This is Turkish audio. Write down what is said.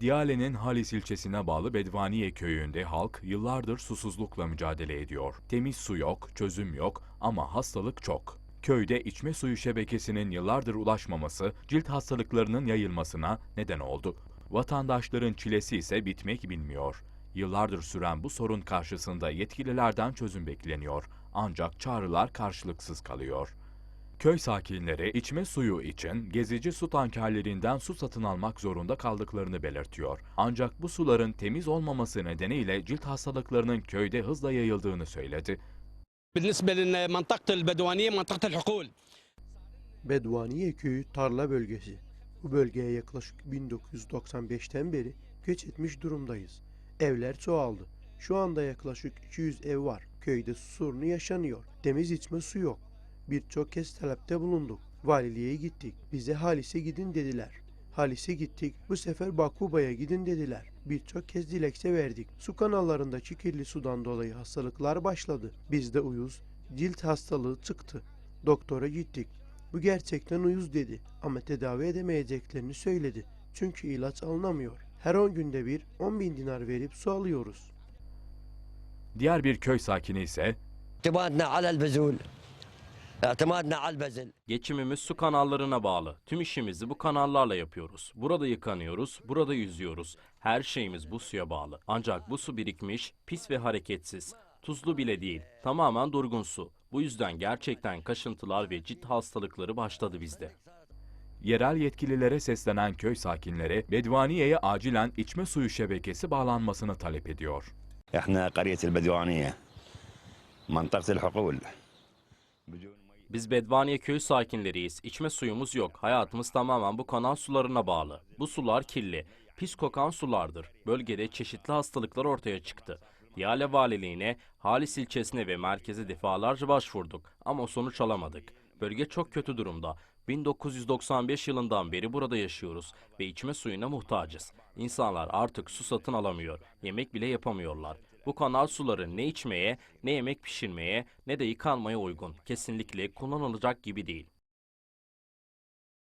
Diyale'nin Halis ilçesine bağlı Bedvaniye köyünde halk yıllardır susuzlukla mücadele ediyor. Temiz su yok, çözüm yok ama hastalık çok. Köyde içme suyu şebekesinin yıllardır ulaşmaması cilt hastalıklarının yayılmasına neden oldu. Vatandaşların çilesi ise bitmek bilmiyor. Yıllardır süren bu sorun karşısında yetkililerden çözüm bekleniyor. Ancak çağrılar karşılıksız kalıyor. Köy sakinleri içme suyu için gezici su tankerlerinden su satın almak zorunda kaldıklarını belirtiyor. Ancak bu suların temiz olmaması nedeniyle cilt hastalıklarının köyde hızla yayıldığını söyledi. Bedvaniye köyü tarla bölgesi. Bu bölgeye yaklaşık 1995'ten beri göç etmiş durumdayız. Evler çoğaldı. Şu anda yaklaşık 200 ev var. Köyde su sorunu yaşanıyor. Temiz içme su yok. Birçok kez talepte bulunduk. Valiliğe gittik. Bize Halis'e gidin dediler. Halis'e gittik. Bu sefer Bakuba'ya gidin dediler. Birçok kez dilekçe verdik. Su kanallarındaki kirli sudan dolayı hastalıklar başladı. Bizde uyuz, cilt hastalığı çıktı. Doktora gittik. Bu gerçekten uyuz dedi ama tedavi edemeyeceklerini söyledi. Çünkü ilaç alınamıyor. Her 10 günde bir 10 bin dinar verip su alıyoruz. Diğer bir köy sakini ise Geçimimiz su kanallarına bağlı. Tüm işimizi bu kanallarla yapıyoruz. Burada yıkanıyoruz, burada yüzüyoruz. Her şeyimiz bu suya bağlı. Ancak bu su birikmiş, pis ve hareketsiz. Tuzlu bile değil. Tamamen durgun su. Bu yüzden gerçekten kaşıntılar ve cilt hastalıkları başladı bizde. yerel yetkililere seslenen köy sakinleri Bedvaniye'ye acilen içme suyu şebekesi bağlanmasını talep ediyor. احنا قرية البدوانية منطقة الحقول biz Bedvaniye köy sakinleriyiz. İçme suyumuz yok. Hayatımız tamamen bu kanal sularına bağlı. Bu sular kirli, pis kokan sulardır. Bölgede çeşitli hastalıklar ortaya çıktı. Diyale Valiliğine, Halis ilçesine ve merkeze defalarca başvurduk ama sonuç alamadık. Bölge çok kötü durumda. 1995 yılından beri burada yaşıyoruz ve içme suyuna muhtacız. İnsanlar artık su satın alamıyor, yemek bile yapamıyorlar. Bu kanal suları ne içmeye, ne yemek pişirmeye, ne de yıkanmaya uygun. Kesinlikle kullanılacak gibi değil.